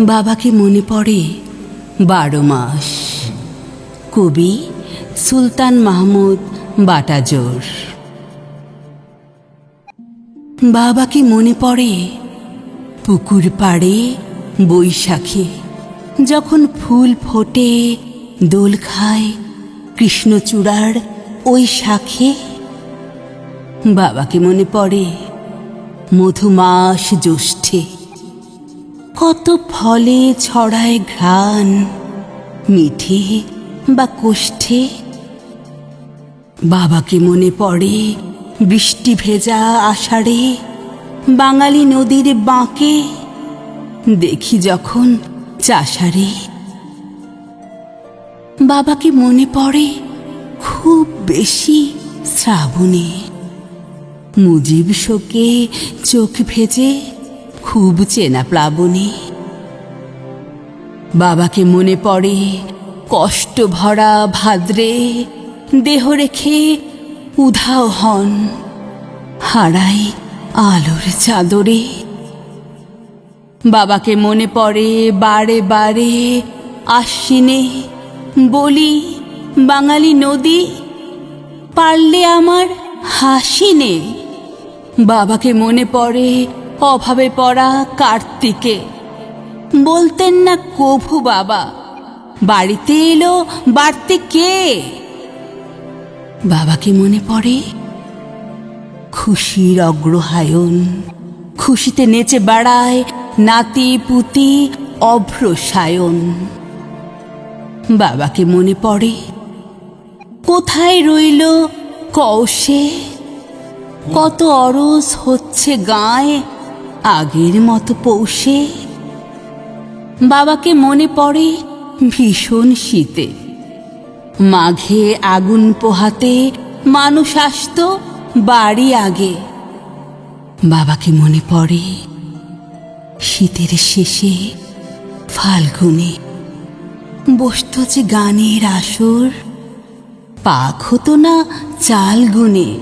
বাবাকে মনে পড়ে, বারো মাস। কবি সুলতান মাহমুদ বাটাজোর। বাবাকে মনে পড়ে, পুকুর পাড়ে বৈশাখে। যখন ফুল ফোটে, দোল খায় কৃষ্ণচূড়ার ওই শাখে। বাবাকে মনে পড়ে, মধুমাস জ্যৈষ্ঠে। কত ফলে ছড়ায় ঘ্রাণ, মিঠে বা কোষ্ঠে? বাবাকে মনে পড়ে বৃষ্টি ভেজা আষাঢ়ে, বাঙালি নদীর বাঁকে? দেখি যখন চাষারে। বাবাকে মনে পড়ে খুব বেশি শ্রাবণে? মুজিব শোকে চোখ ভেজে খুব চেনা প্লাবনে। বাবাকে মনে পড়ে কষ্ট ভরা ভাদ্রে দেহ রেখে উধাও হন হারাই আলোর চাদরে। বাবাকে মনে পড়ে বারে বারে আশ্বিনে বলি, বাঙালি নদী, পারলে আমার হাসিনে। বাবাকে মনে পড়ে অভাবে পড়া কার্তিকে। বলতেন না, কভু বাবা, বাড়িতে এলো, বাড়তে কে? বাবাকে মনে পড়ে, খুশির অগ্রহায়ণ। খুশিতে নেচে বেড়ায় নাতি, পুতি, অভ্রসায়ন। বাবাকে মনে পড়ে, কোথায় রইল কৌশে? কত অরস হচ্ছে গায়ে আগের মতো পৌষে। বাবাকে মনে পড়ে ভীষণ শীতে। মাঘে আগুন পোহাতে মানুষ আসত বাড়ি আগে। বাবাকে মনে পড়ে শীতের শেষে ফাল্গুনে। বসত যে গানের আসর, পাক হতো না চাল গুনে।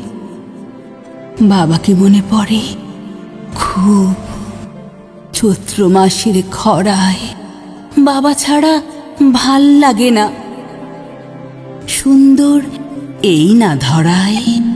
বাবাকে মনে পড়ে খুব চৈত্র মাসের খরায়। বাবা ছাড়া ভালো লাগে না। সুন্দর এই না ধরায়।